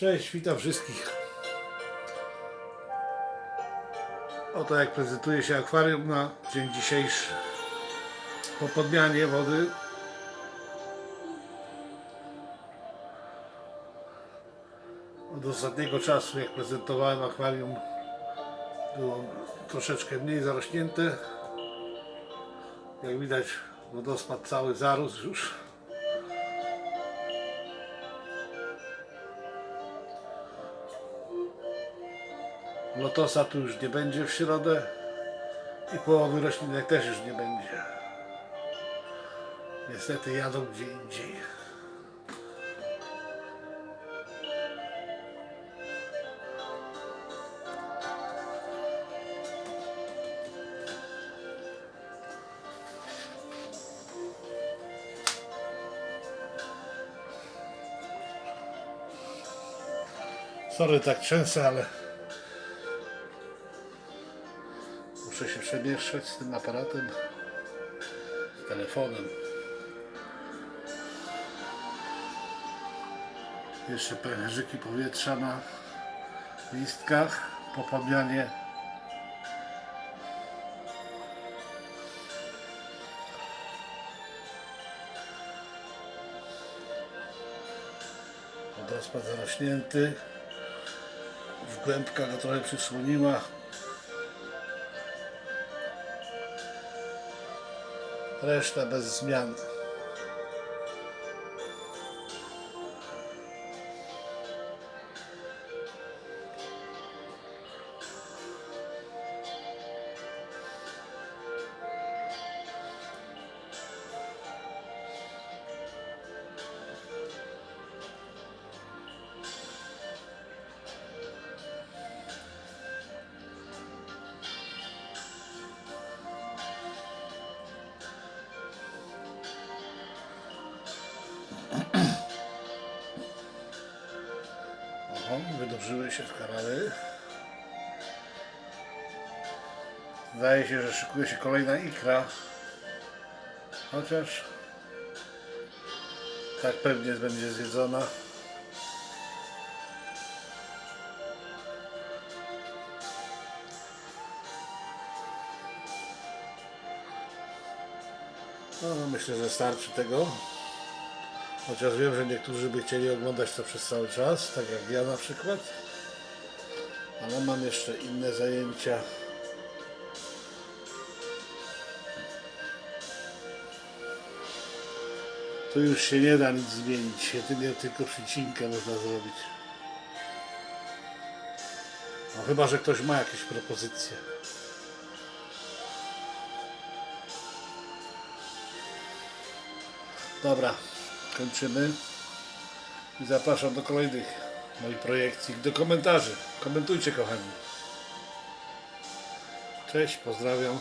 Cześć, witam wszystkich. Oto jak prezentuje się akwarium na dzień dzisiejszy. Po podmianie wody. Od ostatniego czasu jak prezentowałem akwarium było troszeczkę mniej zarośnięte. Jak widać wodospad cały zarósł już. Lotosa tu już nie będzie w środę i połowy roślinek też już nie będzie. Niestety jadą gdzie indziej. Sorry, tak trzęsę, ale Muszę się przemieszczać z tym aparatem, z telefonem. Jeszcze pęcherzyki powietrza na listkach po podmianie. Wodospad zarośnięty. W głębka go trochę przysłoniła. Reszta bez zmian. Oho, wydłużyły się kanały. Zdaje się, że szykuje się kolejna ikra. Chociaż tak pewnie będzie zjedzona. No, myślę, że starczy tego. Chociaż wiem, że niektórzy by chcieli oglądać to przez cały czas, tak jak ja na przykład. Ale mam jeszcze inne zajęcia. Tu już się nie da nic zmienić, jedynie tylko przycinkę można zrobić. No chyba, że ktoś ma jakieś propozycje. Dobra, kończymy. I zapraszam do kolejnych moich projekcji, do komentarzy. Komentujcie, kochani. Cześć, pozdrawiam.